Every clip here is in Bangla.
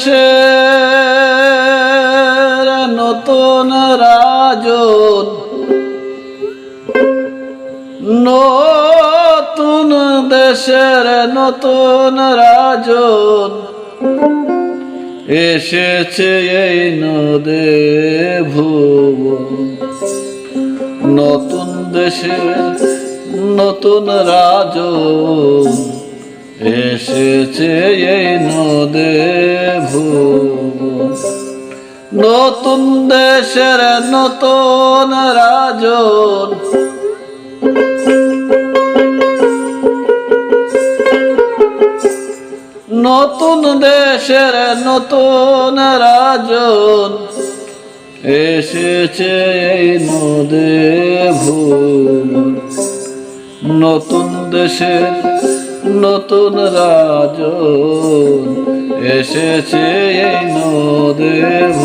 দেশের নতুন রাজন, নতুন দেশের নতুন রাজন, এসেছে এই নদে ভুব নতুন দেশের নতুন রাজন, এসেছে এই নদে নতুন দেশের নতুন রাজন। নতুন দেশের নতুন রাজন। এসেছে এই নদে ভুল নতুন দেশের নতুন রাজন। এসেছে এই নদেব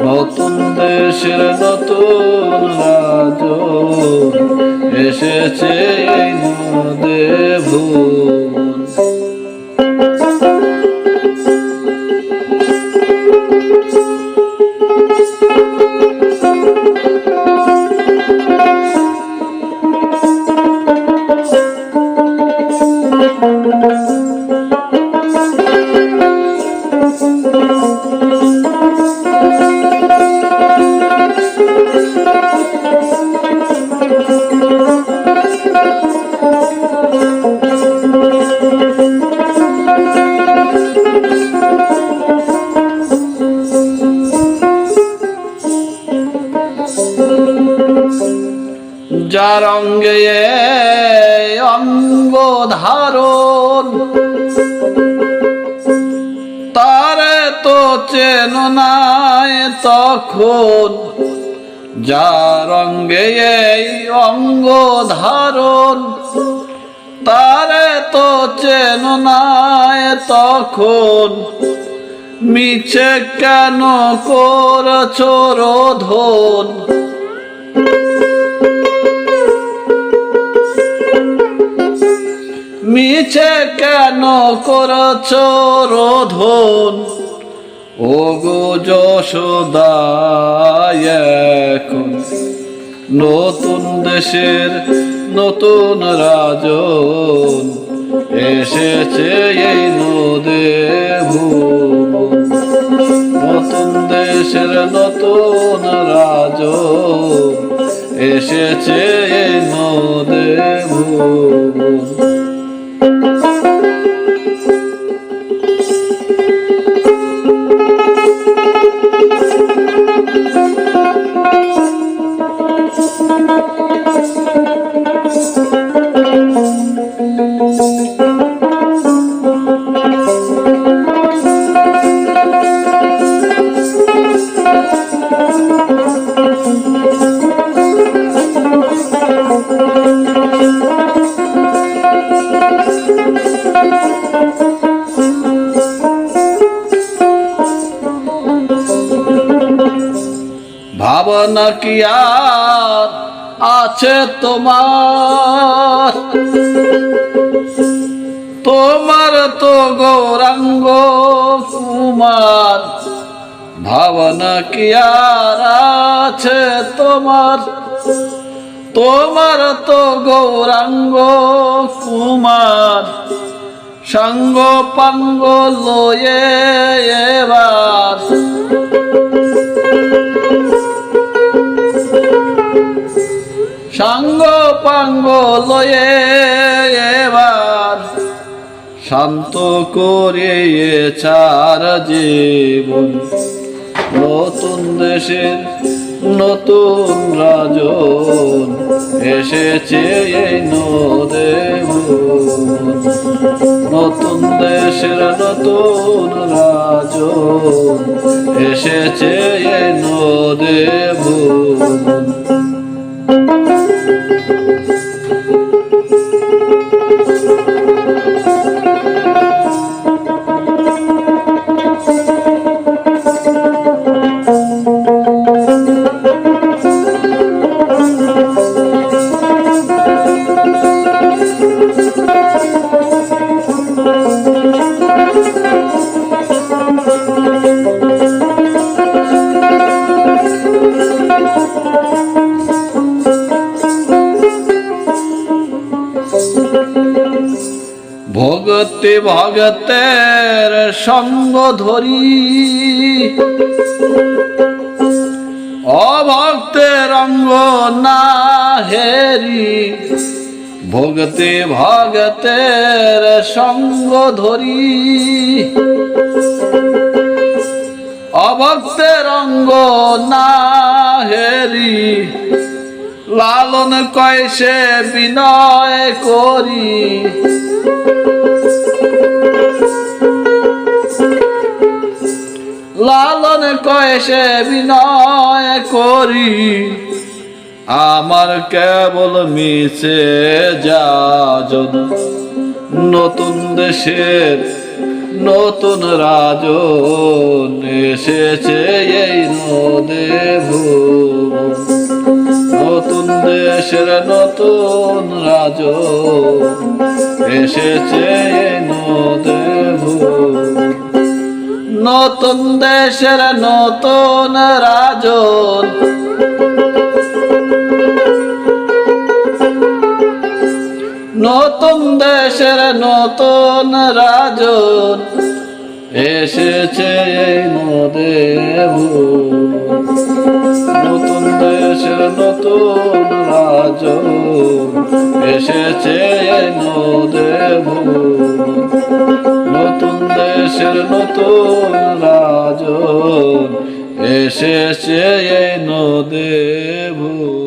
নতুন দেশের নতুন রাজ এসেছে যার অঙ্গে অঙ্গ ধারণ। তারে তো চেন নাই তখন যার অঙ্গে এই অঙ্গ ধারণ। তারে তো চেন নাই তখন, মিছে কেন করছ রোধন? মিছে কেন করছ রোধন? ও গো যশোদায় নতুন দেশের নতুন রাজন। এসেছে এই নদে নতুন দেশের নতুন রাজন। এসেছে এই নদে ভাবনা কি আর আছে তোমার? তোমার তো গৌরাঙ্গ কুমার। ভাবনা কি আর আছে তোমার? তোমার তো গৌরাঙ্গ কুমার। সাঙ্গ পাঙ্গ লয়ে শান্ত করে চার জীবন। নতুন দেশের নতুন রাজন, এসেছে এই নদে নতুন দেশের নতুন রাজন, এসেছে এই নদে ভুবন ভক্তি ভগতের সঙ্গ ধরি। অভক্তের অঙ্গ না হেরি। ভক্তি ভগতের সঙ্গ ধরি। অভক্তের অঙ্গ না হেরি। লালন কয়সে বিনয় করি। লালন কয়সে বিনয় করি। আমার কেবল মিশে যাজন। নতুন দেশের নতুন রাজন এসেছে এই নদে নতুন দেশের নতুন রাজ এসেছে এই নদে দেশের নতুন রাজন। নতুন দেশের নতুন রাজন। এসেছে। নতুন দেশের নতুন রাজন। এসেছে এই নদে নতুন দেশের নতুন রাজন এসেছে এই নদে ভুবন।